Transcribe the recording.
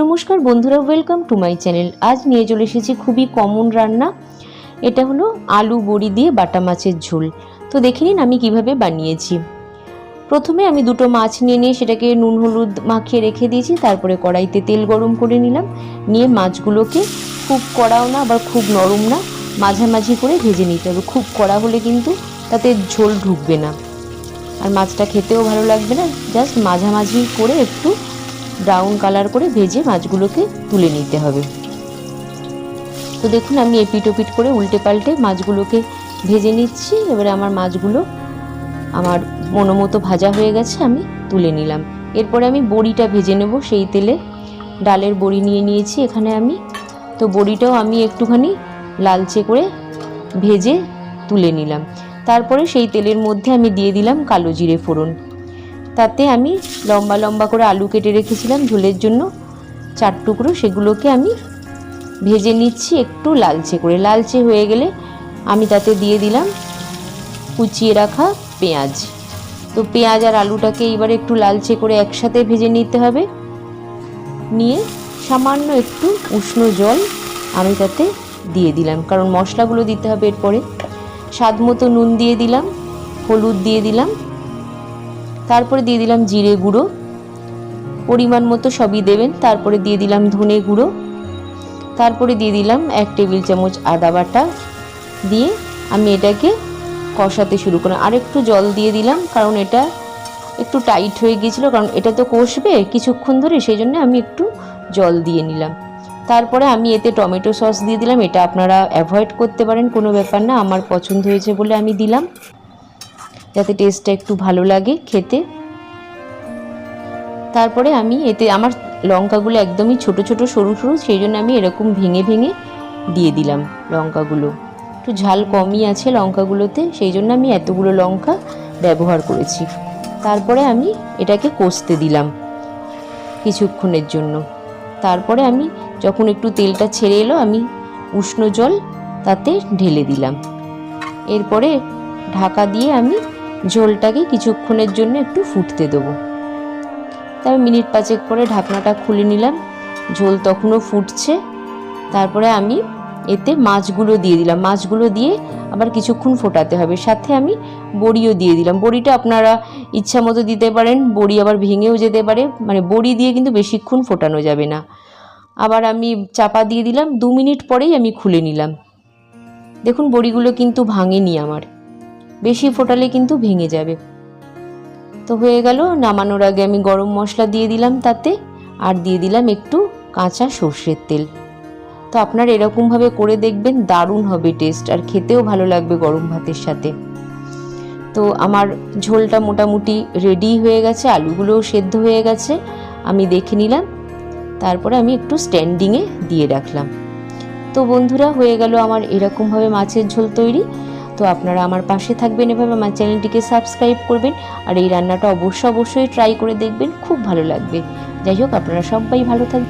নমস্কার বন্ধুরা welcome to my channel আজ নিয়ে চলে এসেছি খুবই কমন রান্না। এটা হলো আলু বড়ি দিয়ে বাটা মাছের ঝোল। তো দেখে নিন আমি কীভাবে বানিয়েছি। প্রথমে আমি দুটো মাছ নিয়ে নিয়ে সেটাকে নুন, হলুদ মাখিয়ে রেখে দিয়েছি। তারপরে কড়াইতে তেল গরম করে নিলাম। নিয়ে মাছগুলোকে খুব কড়াও না, আবার খুব নরম না, মাঝামাঝি করে ভেজে নিতে হবে। খুব কড়া হলে কিন্তু তাতে ঝোল ঢুকবে না। আর মাছটা খেতেও ভালো লাগবে না। জাস্ট মাঝামাঝি করে একটু ব্রাউন কালার করে ভেজে মাছগুলোকে তুলে নিতে হবে। তো দেখুন, আমি এপিট ওপিট করে উল্টে পাল্টে মাছগুলোকে ভেজে নিচ্ছি। এবারে আমার মাছগুলো আমার মনোমতো ভাজা হয়ে গেছে, আমি তুলে নিলাম। এরপরে আমি বড়িটা ভেজে নেব, সেই তেলে ডালের বড়ি নিয়ে নিয়েছি। এখানে আমি, তো বড়িটাও আমি একটুখানি লালচে করে ভেজে তুলে নিলাম। তারপরে সেই তেলের মধ্যে আমি দিয়ে দিলাম কালো জিরে ফোড়ন। তাতে আমি লম্বা লম্বা করে আলু কেটে রেখেছিলাম ঝোলের জন্য। চার টুকরো সেগুলোকে আমি ভেজে নিচ্ছি একটু লালচে করে। লালচে হয়ে গেলে আমি তাতে দিয়ে দিলাম কুচিয়ে রাখা পেঁয়াজ। তো পেঁয়াজ আর আলুটাকে এবারে একটু লালচে করে একসাথে ভেজে নিতে হবে। নিয়ে সামান্য একটু উষ্ণ জল আমি তাতে দিয়ে দিলাম। কারণ মশলাগুলো দিতে হবে এরপরে। স্বাদ মতো নুন দিয়ে দিলাম, হলুদ দিয়ে দিলাম। তারপরে দিয়ে দিলাম জিরে গুঁড়ো। পরিমাণ মতো সবই দেবেন। তারপরে দিয়ে দিলাম ধনে গুঁড়ো। তারপরে দিয়ে দিলাম এক টেবিল চামচ আদা বাটা। দিয়ে আমি এটাকে কষাতে শুরু করলাম। আর একটু জল দিয়ে দিলাম, কারণ এটা একটু টাইট হয়ে গিয়েছিল, কারণ এটা তো কষবে কিছুক্ষণ ধরে, সেই জন্য আমি একটু জল দিয়ে নিলাম। তারপরে আমি এতে টমেটো সস দিয়ে দিলাম। এটা আপনারা অ্যাভয়েড করতে পারেন, কোনো ব্যাপার না। আমার পছন্দ হয়েছে বলে আমি দিলাম। যাতে টেস্টটা একটু ভালো লাগে খেতে। তারপরে আমি এতে আমার লঙ্কাগুলো একদমই ছোট ছোট, সরু সরু, সেই জন্য আমি এরকম ভেঙে ভেঙে দিয়ে দিলাম লঙ্কাগুলো। একটু ঝাল কমই আছে লঙ্কাগুলোতে, সেই জন্য আমি এতগুলো লঙ্কা ব্যবহার করেছি। তারপরে আমি এটাকে কষতে দিলাম কিছুক্ষণের জন্য। তারপরে আমি যখন একটু তেলটা ছেড়ে এলো, আমি উষ্ণ জল তাতে ঢেলে দিলাম। এরপরে ঢাকা দিয়ে আমি ঝোলটাকে কিছুক্ষণের জন্য একটু ফুটতে দেবো। তারপর মিনিট পাঁচেক পরে ঢাকনাটা খুলে নিলাম। ঝোল তখনও ফুটছে। তারপরে আমি এতে মাছগুলো দিয়ে দিলাম। মাছগুলো দিয়ে আবার কিছুক্ষণ ফোটাতে হবে। সাথে আমি বড়িও দিয়ে দিলাম। বড়িটা আপনারা ইচ্ছা মতো দিতে পারেন। বড়ি আবার ভেঙেও যেতে পারে। মানে বড়ি দিয়ে কিন্তু বেশিক্ষণ ফোটানো যাবে না। আবার আমি চাপা দিয়ে দিলাম। দু মিনিট পরেই আমি খুলে নিলাম। দেখুন, বড়িগুলো কিন্তু ভাঙেনি আমার। বেশি ফোটালে কিন্তু ভেঙে যাবে। তো হয়ে গেল, নামানোর আগে আমি গরম মশলা দিয়ে দিলাম তাতে, আর দিয়ে দিলাম একটু কাঁচা সর্ষের তেল। তো আপনার এরকমভাবে করে দেখবেন, দারুণ হবে টেস্ট আর খেতেও ভালো লাগবে গরম ভাতের সাথে। তো আমার ঝোলটা মোটামুটি রেডি হয়ে গেছে, আলুগুলোও সেদ্ধ হয়ে গেছে, আমি দেখে নিলাম। তারপরে আমি একটু স্ট্যান্ডিংয়ে দিয়ে রাখলাম। তো বন্ধুরা, হয়ে গেল আমার এরকমভাবে মাছের ঝোল তৈরি। তো আপনারা আমার পাশে থাকবেন এভাবে আমার চ্যানেলটিকে সাবস্ক্রাইব করবেন। আর এই রান্নাটা অবশ্যই অবশ্যই ট্রাই করে দেখবেন, খুব ভালো লাগবে। যাই হোক, আপনারা সবাই ভালো থাকবেন।